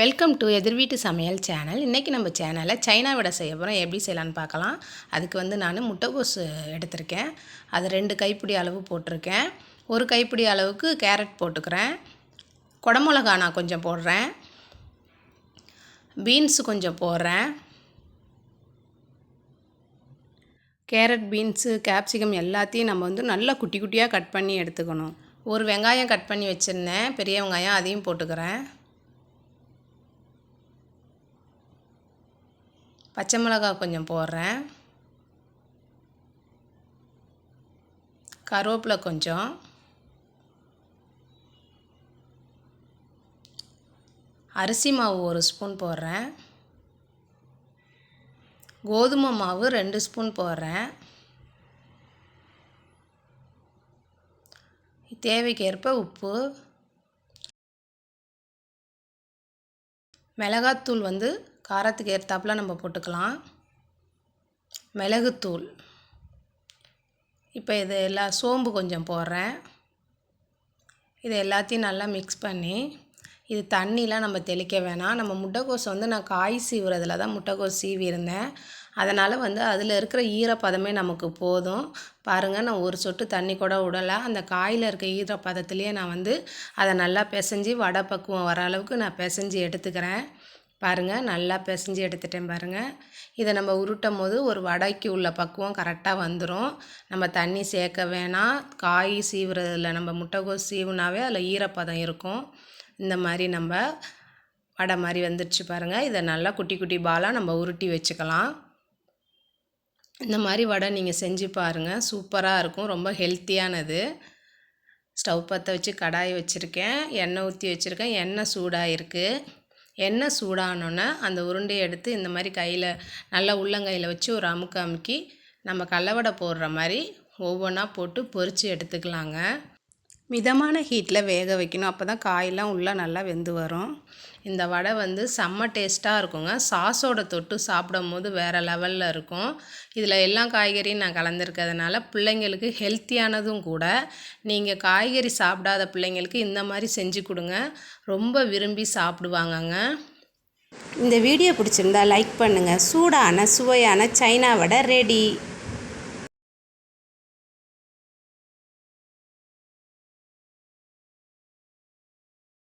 Welcome to எதிர் வீட்டு சமையல் சேனல் இன்றைக்கி நம்ம சேனலில் சைனா விட செய்ய போகிறோம் எப்படி செய்யலான்னு பார்க்கலாம். அதுக்கு வந்து நான் முட்டைகோஸ் எடுத்திருக்கேன். அது ரெண்டு கைப்பிடி அளவு போட்டிருக்கேன். ஒரு கைப்பிடி அளவுக்கு கேரட் போட்டுக்கிறேன். குடமிளகா நான் கொஞ்சம் போடுறேன். பீன்ஸ் கொஞ்சம் போடுறேன். கேரட் பீன்ஸு கேப்சிகம் எல்லாத்தையும் நம்ம வந்து நல்லா குட்டி குட்டியாக கட் பண்ணி எடுத்துக்கணும். ஒரு வெங்காயம் கட் பண்ணி வச்சுருந்தேன். பெரிய வெங்காயம் அதையும் போட்டுக்கிறேன். பச்சை மிளகாய் கொஞ்சம் போடுறேன். கருவேப்பிலை கொஞ்சம். அரிசி மாவு ஒரு ஸ்பூன் போடுறேன். கோதுமை மாவு ரெண்டு ஸ்பூன் போடுறேன். தேவைக்கேற்ப உப்பு. மிளகாத்தூள் வந்து காரத்துக்கு ஏற்றாப்புல நம்ம போட்டுக்கலாம். மிளகுத்தூள். இப்போ இது எல்லா சோம்பு கொஞ்சம் போடுறேன். இது எல்லாத்தையும் நல்லா மிக்ஸ் பண்ணி இது தண்ணிலாம் நம்ம தெளிக்க வேணாம். நம்ம முட்டைக்கோஸ் வந்து நான் காய் சீவுறதுல தான் முட்டைக்கோஸ் சீவி இருந்தேன் அதனால் வந்து அதில் இருக்கிற ஈரப்பதமே நமக்கு போதும். பாருங்கள் நான் ஒரு சொட்டு தண்ணி கூட விடலை அந்த காயில் இருக்க ஈரப்பதத்துலேயே நான் வந்து அதை நல்லா பிசைஞ்சு வடை பக்குவம் வர அளவுக்கு நான் பிசைஞ்சு எடுத்துக்கிறேன். பாருங்கள் நல்லா பிசைஞ்சு எடுத்துட்டேன் பாருங்கள் இதை நம்ம உருட்டும் போது ஒரு வடைக்கு உள்ள பக்குவம் கரெக்டாக வந்துடும் நம்ம தண்ணி சேர்க்க வேணாம். காய் சீவுறதில் நம்ம முட்டைகோஸ் சீவுனாவே அதில் ஈரப்பதம் இருக்கும். இந்த மாதிரி நம்ம வடை மாதிரி வந்துடுச்சு பாருங்கள் இதை நல்லா குட்டி குட்டி பாலாக நம்ம உருட்டி வச்சுக்கலாம். இந்த மாதிரி வடை நீங்கள் செஞ்சு பாருங்கள் சூப்பராக இருக்கும். ரொம்ப ஹெல்த்தியானது ஸ்டவ் பற்ற வச்சு கடாய் வச்சுருக்கேன். எண்ணெய் ஊற்றி வச்சுருக்கேன். எண்ணெய் சூடாக இருக்குது எண்ணெய் சூடானோன்னே அந்த உருண்டையை எடுத்து இந்த மாதிரி கையில் நல்லா உள்ளங்கையில் வச்சு ஒரு அமுக்கு அமுக்கி நம்ம கடலவடை போடுற மாதிரி ஒவ்வொன்றா போட்டு பொரித்து எடுத்துக்கலாங்க. மிதமான ஹீட்டில் வேக வைக்கணும். அப்போ தான் காயெல்லாம் உள்ளே நல்லா வெந்து வரும். இந்த வடை வந்து செம்ம டேஸ்ட்டாக இருக்குங்க. சாஸோட தொட்டு சாப்பிடும் போது வேறு லெவலில் இருக்கும். இதில் எல்லா காய்கறியும் நான் கலந்துருக்கிறதுனால பிள்ளைங்களுக்கு ஹெல்த்தியானதும் கூட நீங்கள் காய்கறி சாப்பிடாத பிள்ளைங்களுக்கு இந்த மாதிரி செஞ்சு கொடுங்க. ரொம்ப விரும்பி சாப்பிடுவாங்கங்க. இந்த வீடியோ பிடிச்சிருந்தா லைக் பண்ணுங்கள் சூடான சுவையான சைனா வடை ரெடி